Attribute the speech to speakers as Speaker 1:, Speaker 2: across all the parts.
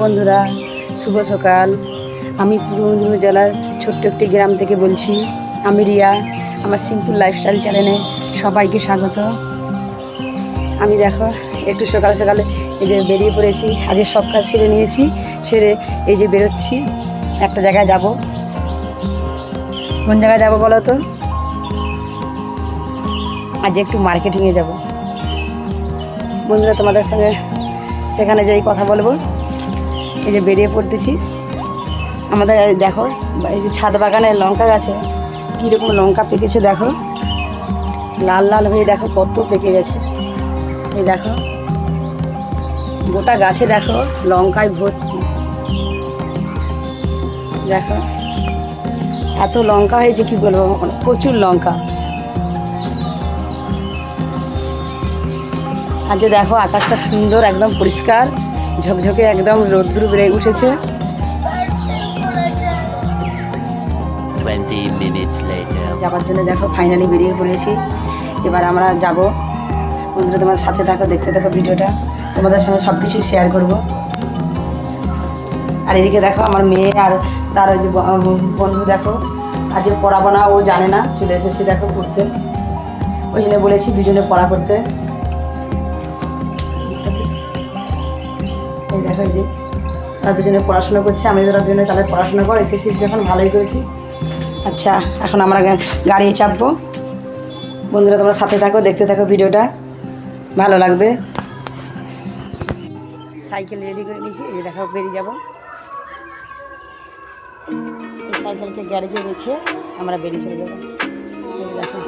Speaker 1: বন্ধুরা, শুভ সকাল। আমি পূর্ব মেদিনীপুর জেলার ছোট্ট একটি গ্রাম থেকে বলছি, আমি রিয়া, আমার সিম্পল লাইফস্টাইল চ্যানেলে সবাইকে স্বাগত। আমি দেখো, একটু সকাল সকালে এই যে বেরিয়ে পড়েছি আজকে সব কাজ সেরে নিয়েছি, সেরে এই যে বেরোচ্ছি, একটা জায়গায় যাব। কোন জায়গায় যাব বলো তো? আজ একটু মার্কেটিংয়ে যাব। বন্ধুরা, তোমাদের সঙ্গে সেখানে যেই কথা বলব এই যে বেরিয়ে পড়তেছি। আমাদের দেখো, এই যে ছাদ বাগানের লঙ্কা গাছে কীরকম লঙ্কা পেকেছে দেখো। লাল লাল হয়ে দেখো কত পেকে গেছে। এই দেখো, গোটা গাছে দেখো লঙ্কায় ভর্তি। দেখো, এত লঙ্কা হয়েছে, কি বলব? প্রচুর লঙ্কা। আর যে দেখো, আকাশটা সুন্দর, একদম পরিষ্কার। ঝকঝকে একদম রোদ্দুর বেড়ে উঠেছে।
Speaker 2: 20 minutes
Speaker 1: যাবার জন্য দেখো ফাইনালি বেরিয়ে পড়েছি। এবার আমরা যাব। বন্ধুরা তোমার সাথে থাকো দেখতে থাকো ভিডিওটা। তোমাদের সঙ্গে সব কিছুই শেয়ার করব। আর এদিকে দেখো আমার মেয়ে আর তার ওই যে বন্ধু দেখো আজকে পড়াবো না ও জানে না। চলে এসেছে দেখো পড়তে। ওই জন্য বলেছি দুজনে পড়া করতে। এই দেখো যে তারা দুজনে পড়াশোনা করছে, আমি তোরা দুজনে তাহলে পড়াশোনা কর এসেছিস যখন ভালোই করেছিস। আচ্ছা এখন আমরা গাড়ি চাপবো। বন্ধুরা, তোমরা সাথে থাকো, দেখতে থাকো ভিডিওটা। ভালো লাগবে। সাইকেল রেডি করে নিয়েছি, এই দেখো, বেরিয়ে যাব। এই সাইকেলকে গ্যারেজে রেখে আমরা বেরিয়ে চলে যাব। দেখো।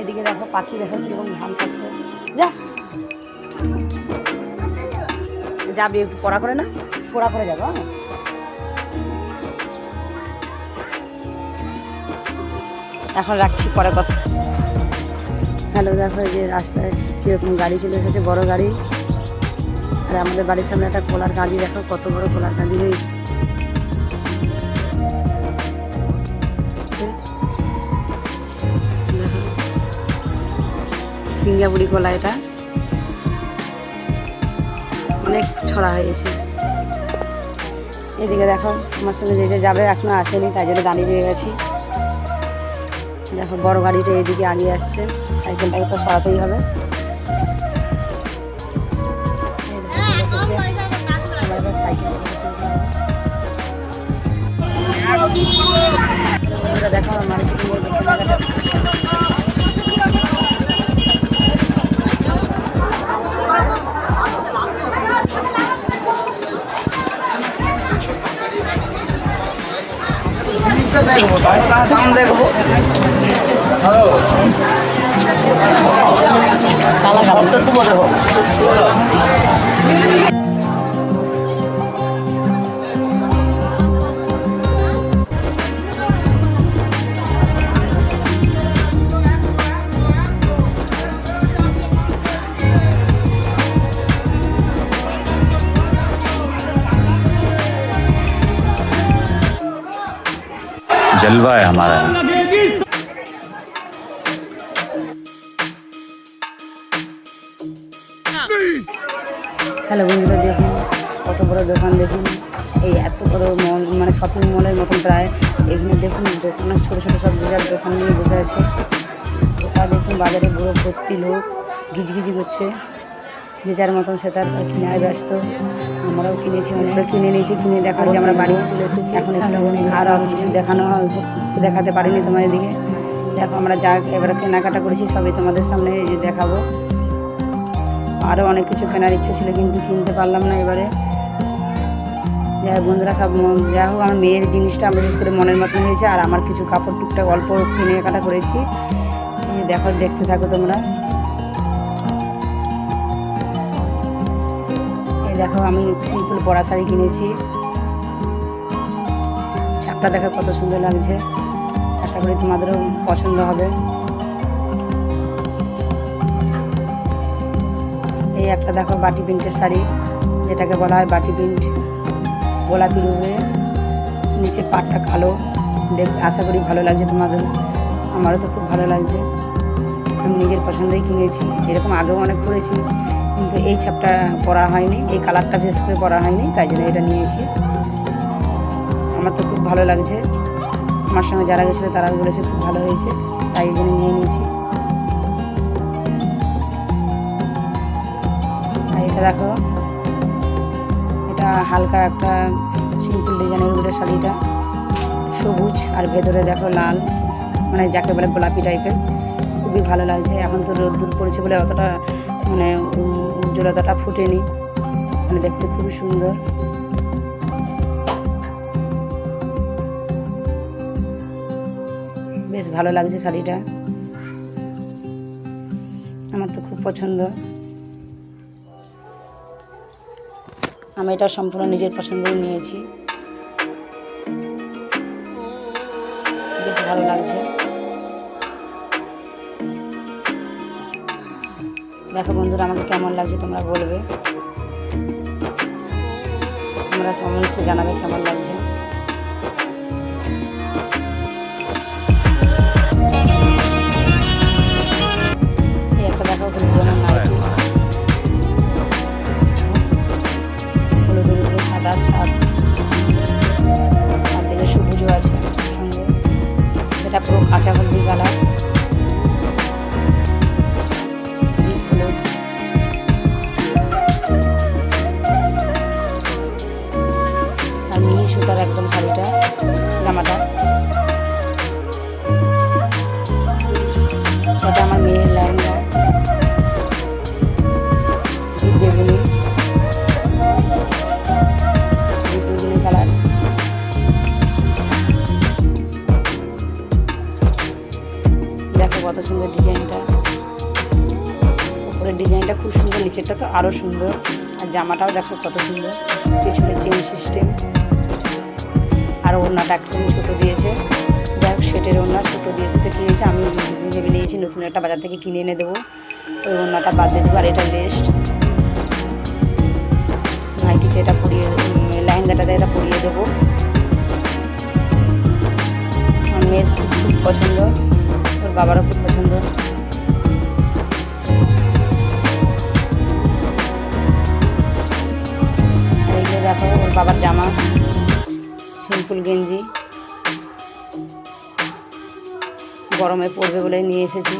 Speaker 1: এদিকে দেখো, পাখি দেখো কীরকম ধান খাচ্ছে। যা। যাবি একটু পড়া করে না, পড়া করে যাব হ্যাঁ। এখন রাখছি, পরে কথা। হ্যালো, দেখো যে রাস্তায় কীরকম গাড়ি চলে এসেছে, বড় গাড়ি। আর আমাদের বাড়ির সামনে একটা কোলার গাড়ি, দেখো কত বড় কোলার গাড়ি হয়েছে সিঙ্গাপুরি কলা এটা। অনেক ছড়া হয়েছে এদিকে দেখো, আমার সঙ্গে যে যে যাবে এখনও আসেনি, তাই জন্য দাঁড়িয়ে রয়ে গেছি দেখো, বড় গাড়িটা এদিকে আগিয়ে আসছে, সাইকেলটাকে তো সরাতেই হবে দেখো। আমরা
Speaker 3: দেখব। সালা
Speaker 1: কালা
Speaker 3: একটু দেখো
Speaker 2: जलवा है हमारा
Speaker 1: হ্যালো বন্ধুরা দেখুন কত বড় দোকান দেখুন এই এত বড় মল মানে শপিং মলের মতন প্রায় এখানে দেখুন দোকানে ছোটো ছোটো সব যে যার দোকান নিয়ে বসে আছে ওটা দেখুন বাজারে পুরো ভর্তি লোক গিজগিজি করছে যে যার মতন সে তার কিনায় ব্যস্ত। আমরাও কিনেছি অনেক কিনে নিয়েছি, কিনে দেখা যে আমরা বাড়ি চলে এসেছি। এখন এখানে আর কিছু দেখানো দেখাতে পারিনি তোমাদের দিকে। দেখো, আমরা যা এবারে কেনাকাটা করেছি, সবই তোমাদের সামনে যে দেখাবো। আরও অনেক কিছু কেনার ইচ্ছে ছিল, কিন্তু কিনতে পারলাম না এবারে। যাই বন্ধুরা, সব যাই হোক, আমার মেয়ের জিনিসটা আমি বিশেষ করে মনের মতন হয়েছে আর আমার কিছু কাপড় টুকটাক অল্প কেনাকাটা করেছি। দেখো, দেখতে থাকো তোমরা। দেখো, আমি সিম্পল পরা শাড়ি কিনেছি। ছাপটা দেখো কত সুন্দর লাগছে। আশা করি তোমাদেরও পছন্দ হবে। এই একটা দেখো বাটি প্রিন্টের শাড়ি, যেটাকে বলা হয় বাটি প্রিন্ট। গোলাপি রঙে নিচে পাটটা কালো। দেখ, আশা করি ভালো লাগছে তোমাদের। আমারও তো খুব ভালো লাগছে। আমি নিজের পছন্দেই কিনেছি। এরকম আগেও অনেক করেছি কিন্তু এই ছাপটা পরা হয়নি, এই কালারটা বিশেষ করে পরা হয়নি, তাই জন্য এটা নিয়েছি। আমার তো খুব ভালো লাগছে। আমার সঙ্গে যারা গেছিল তারাও বলেছে খুব ভালো হয়েছে, তাই জন্য নিয়ে নিয়েছি। আর এটা দেখো, এটা হালকা একটা সিম্পল ডিজাইনের উপরে শাড়িটা, সবুজ আর ভেতরে দেখো লাল মানে যাকে বলে গোলাপি টাইপের খুবই ভালো লাগছে, এখন তো রোদ দূর পড়েছে বলে অতটা মানে উজ্জ্বলতাটা ফুটেনি। মানে দেখতে খুবই সুন্দর। বেশ ভালো লাগছে শাড়িটা। আমার তো খুব পছন্দ। আমি এটা সম্পূর্ণ নিজের পছন্দই নিয়েছি। বেশ ভালো লাগছে। দেখো বন্ধুরা আমাকে কেমন লাগছে তোমরা বলবে। তোমরা কমেন্টসে জানাবে কেমন লাগছে। নিচেরটা তো আরও সুন্দর। আর জামাটাও দেখো কত সুন্দর। পিছনে চেন সিস্টেম। আর ওড়নাটা একটু ছোটো দিয়েছে। যাই হোক সেটের ওড়না ছোটো দিয়েছে তো কী হয়েছে? আমি ভেবে নিয়েছি নতুন একটা বাজার থেকে কিনে এনে দেবো। ওই ওড়নাটা বাদ দিয়ে দেবো আর এটা লেস্ট নাইটিতে এটা পরিয়ে লেহেঙ্গাটাতে এটা পরিয়ে দেবো। আমার মেয়ের খুব পছন্দ। ওর বাবারও খুব পছন্দ। সিম্পল গেঞ্জি। গরমে পড়বে বলে নিয়ে এসেছি।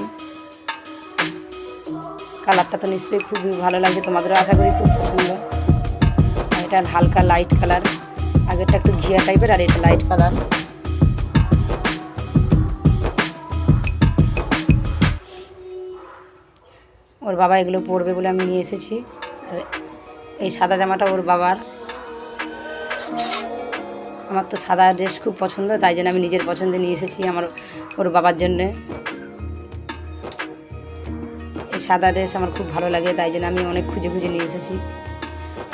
Speaker 1: কালারটা তো নিশ্চয়ই খুবই ভালো লাগছে, তোমাদেরও আশা করি খুব পছন্দ এটা হালকা লাইট কালার আগেরটা একটু ঘিয়া টাইপের আর এটা লাইট কালার ওর বাবা এগুলো পরবে বলে আমি নিয়ে এসেছি। আর এই সাদা জামাটা ওর বাবার। আমার তো সাদা ড্রেস খুব পছন্দ, তাই জন্য আমি নিজের পছন্দে নিয়ে এসেছি আমার ওর বাবার জন্যে। এই সাদা ড্রেস আমার খুব ভালো লাগে, তাই জন্য আমি অনেক খুঁজে খুঁজে নিয়ে এসেছি।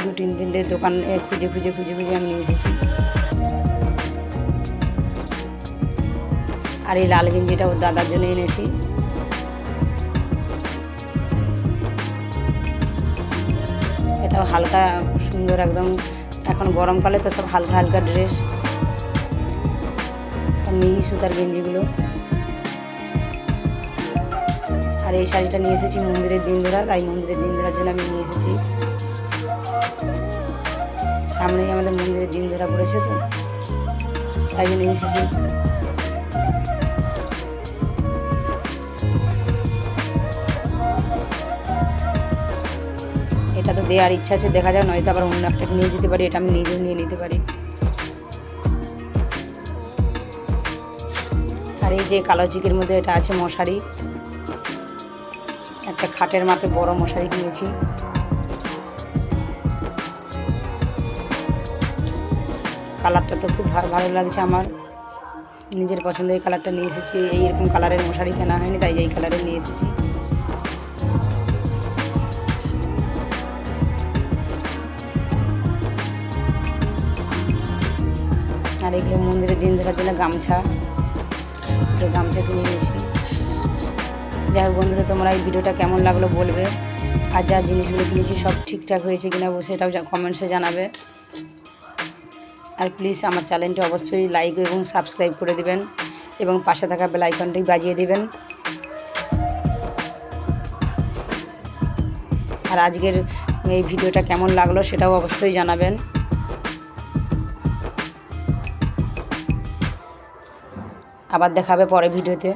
Speaker 1: দু, তিন দিন ধরে দোকান খুঁজে খুঁজে খুঁজে খুঁজে আমি নিয়ে এসেছি। আর এই লাল গেঞ্জিটা ওর দাদার জন্য এনেছি। এটাও হালকা, সুন্দর, একদম এখন গরমকালে তো সব হালকা হালকা ড্রেস সব মিহি সুতার গেঞ্জিগুলো। আর এই শাড়িটা নিয়ে এসেছি মন্দিরের দিন ধরা তাই মন্দিরের দিন ধরার জন্য আমি নিয়ে এসেছি। সামনেই আমাদের মন্দিরের দিন ধরা পড়েছে তো। তাই জন্য নিয়ে এসেছি। এটা তো দেওয়ার ইচ্ছা আছে, দেখা যাক, নয়তো আবার অন্য একটা নিয়ে যেতে পারি, এটা আমি নিজেও নিয়ে নিতে পারি। আর এই যে কালো চিকের মধ্যে এটা আছে মশারি। একটা খাটের মাপে বড় মশারি কিনেছি। কালারটা তো খুব ভালো লাগছে আমার। নিজের পছন্দের কালারটা নিয়ে এসেছি এইরকম কালারের মশারি কেনা হয়নি, তাই এই কালারের নিয়ে এসেছি। আর এগুলো মন্দিরের দিন ধরার জন্য গামছা। তো গামছা কিনে নিয়েছি যাই হোক বন্ধুরা, তোমরা এই ভিডিওটা কেমন লাগল বলবে। আর যা জিনিসগুলো কিনেছি সব ঠিকঠাক হয়েছে কিনা সেটাও কমেন্টসে জানাবে। আর প্লিজ আমার চ্যানেলটি অবশ্যই লাইক এবং সাবস্ক্রাইব করে দিবেন এবং পাশে থাকা বেল আইকনটি বাজিয়ে দিবেন। আর আজকের এই ভিডিওটা কেমন লাগল সেটাও অবশ্যই জানাবেন। আবার দেখাবে পরে ভিডিওতে।